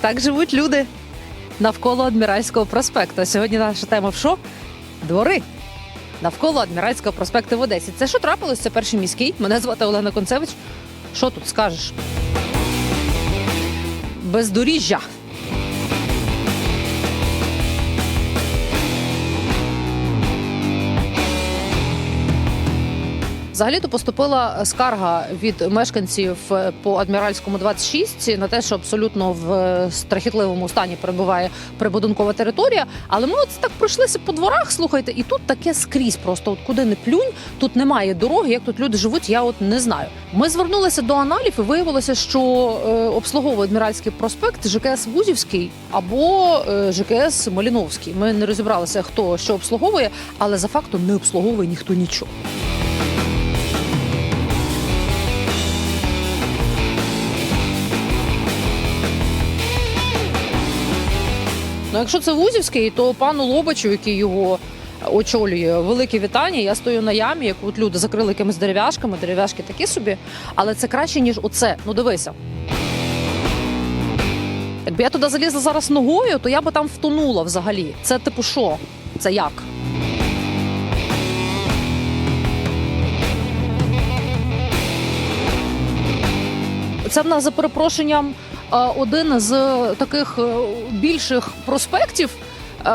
Так живуть люди навколо Адміральського проспекту. Сьогодні наша тема в що? Двори. Навколо Адміральського проспекту в Одесі. Це що трапилось? Це перший міський. Мене звати Олена Концевич. Що тут скажеш? Бездоріжжя. Взагалі-то поступила скарга від мешканців е, по адміральському 26 на те, що абсолютно в е, страхітливому стані перебуває прибудинкова територія. Але ми от так пройшлися по дворах, слухайте, і тут таке скрізь. Просто от куди не плюнь, тут немає дороги. Як тут люди живуть, я от не знаю. Ми звернулися до аналів і виявилося, що е, обслуговує адміральський проспект ЖКС Вузівський або е, ЖКС Маліновський. Ми не розібралися, хто що обслуговує, але за фактом не обслуговує ніхто нічого. Ну, якщо це Вузівський, то пану Лобачу, який його очолює, велике вітання. Я стою на ямі, яку от люди закрили якимись дерев'яшками. Дерев'яшки такі собі, але це краще, ніж оце. Ну дивися. Якби я туди залізла зараз ногою, то я би там втонула взагалі. Це типу що? Це як? Це в нас за перепрошенням один з таких е, більших проспектів. е,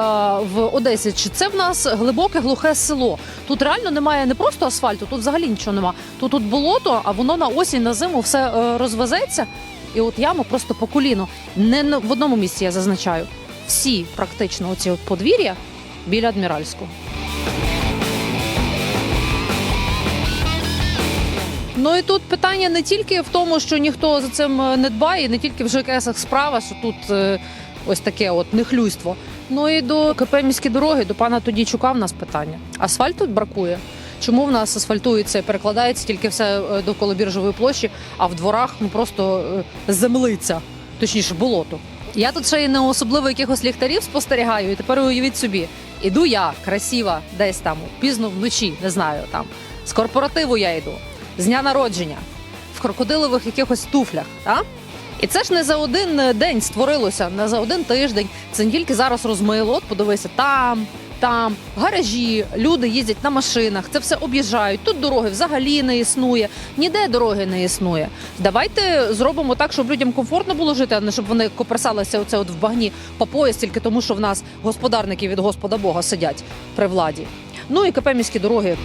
В Одесі чи це в нас глибоке глухе село? Тут реально немає не просто асфальту, тут взагалі нічого нема. Тут тут болото, а воно на осінь на зиму все е, розвезеться, і от яма просто по коліно. Не в одному місці я зазначаю. Всі практично оці подвір'я біля адміральського. Ну і тут питання не тільки в тому, що ніхто за цим е, не дбає, не тільки в ЖКСах справа, що тут е, ось таке от нехлюйство. Ну і до КП міські дороги, до пана Тодійчука в нас питання. Асфальт тут бракує. Чому в нас асфальтується і перекладається тільки все е, довкола біржової площі, а в дворах ну просто землиця, точніше, болото. Я тут ще й не особливо якихось ліхтарів спостерігаю, і тепер уявіть собі, іду я красива, десь там пізно вночі, не знаю там. З корпоративу я йду, з дня народження, в крокодилових якихось туфлях. Та? І це ж не за один е, день створилося, не за один тиждень. Це не тільки зараз розмило. От подивися, там, там, гаражі, люди їздять на машинах, це все об'їжджають. Тут дороги взагалі не існує, ніде дороги не існує. Давайте зробимо так, щоб людям комфортно було жити, а не щоб вони коперсалися оце от в багні по пояс, тільки тому, що в нас господарники від Господа Бога сидять при владі. Ну і КП міські дороги.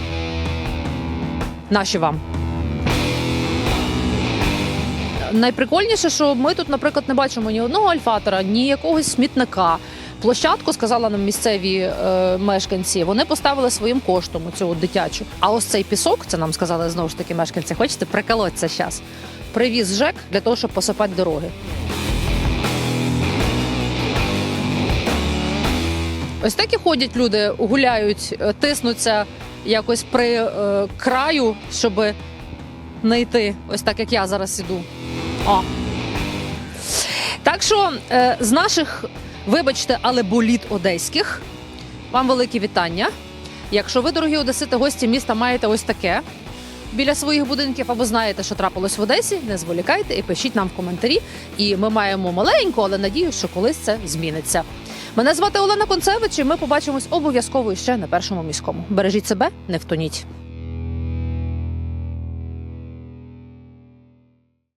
Наші вам. Найприкольніше, що ми тут, наприклад, не бачимо ні одного альфатора, ні якогось смітника. Площадку сказала нам місцеві е, мешканці. Вони поставили своїм коштом цю дитячу. А ось цей пісок, це нам сказали знову ж таки мешканці. Хочете приколоться зараз? Привіз ЖЕК для того, щоб посипати дороги. Ось так і ходять люди, гуляють, е, тиснуться якось при е, краю, щоб не. Ось так як я зараз іду. О. Так що е, з наших, вибачте, але боліт одеських, вам велике вітання. Якщо ви, дорогі одесити, гості міста, маєте ось таке біля своїх будинків або знаєте, що трапилось в Одесі, не зволікайте і пишіть нам в коментарі. І ми маємо маленьку, але надію, що колись це зміниться. Мене звати Олена Концевич, і ми побачимось обов'язково ще на першому міському. Бережіть себе, не втоніть.